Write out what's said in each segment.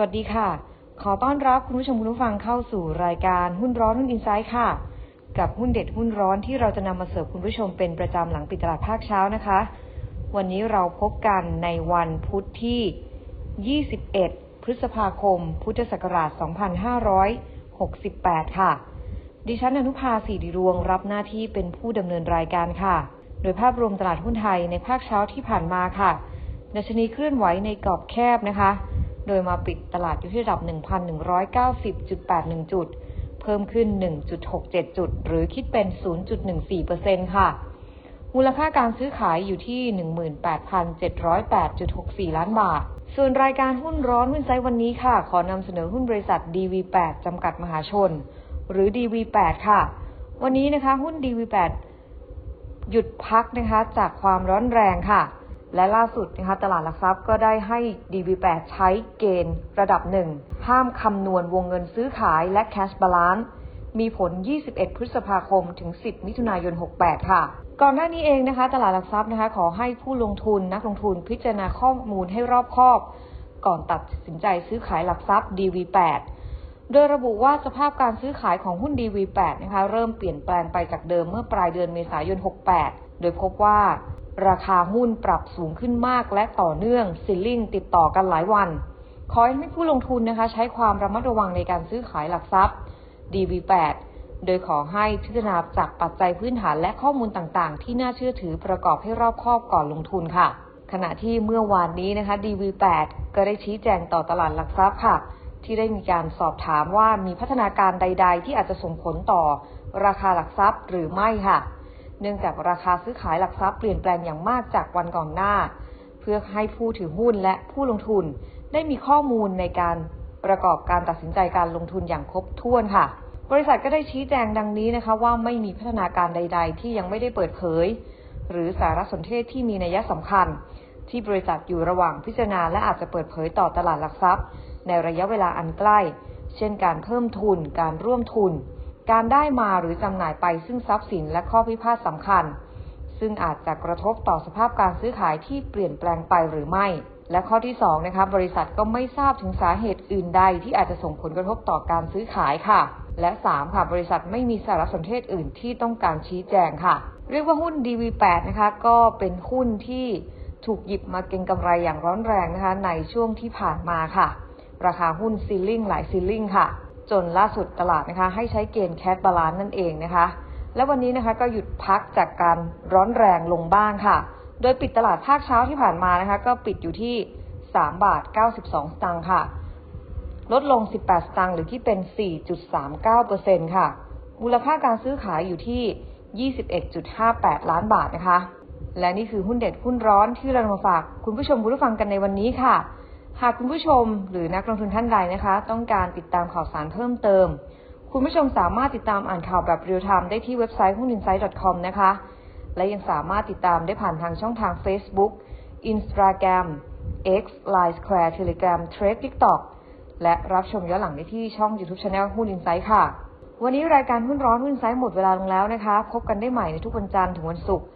วัสดีค่ะ ขอต้อนรับคุณผู้ชมคุณผู้ฟังเข้าสู่รายการหุ้นร้อนหุ้นอินไซด์ค่ะ กับหุ้นเด็ดหุ้นร้อนที่เราจะนำมาเสิร์ฟคุณผู้ชมเป็นประจำหลังปิดตลาดภาคเช้านะคะ วันนี้เราพบกันในวันพุธที่ 21 พฤษภาคม พุทธศักราช 2568 ค่ะ ดิฉันอนุภาสีดิรวงรับหน้าที่เป็นผู้ดำเนินรายการค่ะ โดยภาพรวมตลาดหุ้นไทยในภาคเช้าที่ผ่านมาค่ะดัชนีเคลื่อนไหวในกรอบแคบนะคะ โดยมาปิดตลาดอยู่ที่ระดับ 1,190.81 จุด เพิ่มขึ้น 1.67 จุด หรือคิดเป็น 0.14%ค่ะ มูลค่าการซื้อขายอยู่ที่ 18,708.64 ล้านบาท ส่วนรายการหุ้นร้อนหุ้นไซต์วันนี้ค่ะ ขอนำเสนอหุ้นบริษัท DV8 จำกัดมหาชน หรือ DV8 ค่ะ วันนี้นะคะหุ้น DV8 หยุดพักนะคะจากความร้อนแรงค่ะ และล่าสุดนะคะตลาดหลักทรัพย์ก็ได้ให้ DV8 ใช้เกณฑ์ระดับหนึ่งห้ามคำนวณวงเงินซื้อขายและ cash balance มีผล 21 พฤษภาคม ถึง 10 มิถุนายน 68 ค่ะ ก่อนหน้านี้เองนะคะ ตลาดหลักทรัพย์นะคะ ขอให้ผู้ลงทุนนักลงทุนพิจารณาข้อมูลให้รอบคอบ ก่อนตัดสินใจซื้อขายหลักทรัพย์ DV8 โดยระบุว่าสภาพการซื้อขายของหุ้น DV8 นะคะ เริ่มเปลี่ยนแปลงไปจากเดิมเมื่อปลายเดือนเมษายน 68 โดยพบว่า ราคาหุ้นปรับสูงขึ้นมากและต่อเนื่องซิลลิงติดต่อกันหลายวัน ขอให้ผู้ลงทุนนะคะ ใช้ความระมัดระวังในการซื้อขายหลักทรัพย์ DV8 โดยขอให้พิจารณาจากปัจจัยพื้นฐานและข้อมูลต่างๆ ที่น่าเชื่อถือประกอบให้รอบคอบก่อนลงทุนค่ะ ขณะที่เมื่อวานนี้นะคะ DV8 ก็ได้ชี้แจงต่อตลาดหลักทรัพย์ค่ะ ที่ได้มีการสอบถามว่ามีพัฒนาการใด ๆ ที่อาจจะส่งผลต่อ ราคาหลักทรัพย์หรือไม่ค่ะ เนื่องจากราคาซื้อขายหลักทรัพย์เปลี่ยนแปลงอย่างมากจากวันก่อนหน้า เพื่อให้ผู้ถือหุ้นและผู้ลงทุนได้มีข้อมูลในการประกอบการตัดสินใจการลงทุนอย่างครบถ้วนค่ะ บริษัทก็ได้ชี้แจงดังนี้นะคะ ว่าไม่มีพัฒนาการใด ๆ ที่ยังไม่ได้เปิดเผย หรือสารสนเทศที่มีนัยสำคัญ ที่บริษัทอยู่ระหว่างพิจารณาและอาจจะเปิดเผยต่อตลาดหลักทรัพย์ ในระยะเวลาอันใกล้ เช่นการเพิ่มทุน การร่วมทุน การได้มาหรือจำหน่ายไปซึ่งทรัพย์สินและข้อพิพาทสำคัญ ซึ่งอาจจะกระทบต่อสภาพการซื้อขายที่เปลี่ยนแปลงไปหรือไม่ และข้อที่2นะคะบริษัทก็ไม่ทราบถึงสาเหตุอื่นใดที่อาจจะส่งผลกระทบต่อการซื้อขายค่ะ และ 3 ค่ะ บริษัทไม่มีสารสนเทศอื่นที่ต้องการชี้แจงค่ะ เรียกว่าหุ้น DV8 นะคะก็เป็นหุ้นที่ถูกหยิบมาเก็งกำไรอย่างร้อนแรงนะคะในช่วงที่ผ่านมาค่ะ ราคาหุ้นซีลิ่งหลายซีลิ่งค่ะ จนล่าสุดตลาดนะคะ ให้ใช้เกณฑ์แค b บาลานนั่นเองนะคะ และวันนี้นะคะก็หยุดพักจากการร้อนแรงลงบ้างค่ะ โดยปิดตลาดภาคเช้าที่ผ่านมานะคะ ก็ปิดอยู่ที่ 3 บาท 92 สตางค์ค่ะ ลดลง 18 สตางค์หรือที่เป็น 4.39%ค่ะ มูลค่าการซื้อขายอยู่ที่ 21.58 ล้านบาทนะคะ และนี่คือหุ้นเด็ดหุ้นร้อนที่เรามาฝากคุณผู้ชมคุณผู้ฟังกันในวันนี้ค่ะ หากคุณผู้ชมหรือนักลงทุนท่านใดนะคะ ต้องการติดตามข่าวสารเพิ่มเติม คุณผู้ชมสามารถติดตามอ่านข่าวแบบเรียลไทม์ได้ที่เว็บไซต์หุ้น insight com นะคะ และยังสามารถติดตามได้ผ่านทางช่องทาง Facebook Instagram X Line Square Telegram Trade TikTok และรับชมย้อนหลังได้ที่ช่อง YouTube Channel หุ้น Insight ค่ะ วันนี้รายการหุ้นร้อนหุ้นไซต์หมดเวลาลงแล้วนะคะ พบกันได้ใหม่ในทุกวันจันทร์ถึงวันศุกร์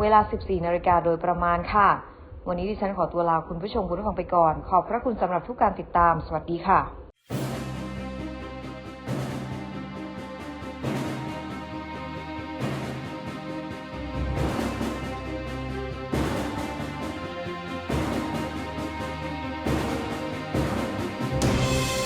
เวลา 14 นาฬิกาโดยประมาณค่ะ วันนี้ดิฉันขอตัวลาคุณผู้ชมคุณผู้ฟังไปก่อน ขอบพระคุณสำหรับทุกการติดตาม สวัสดีค่ะ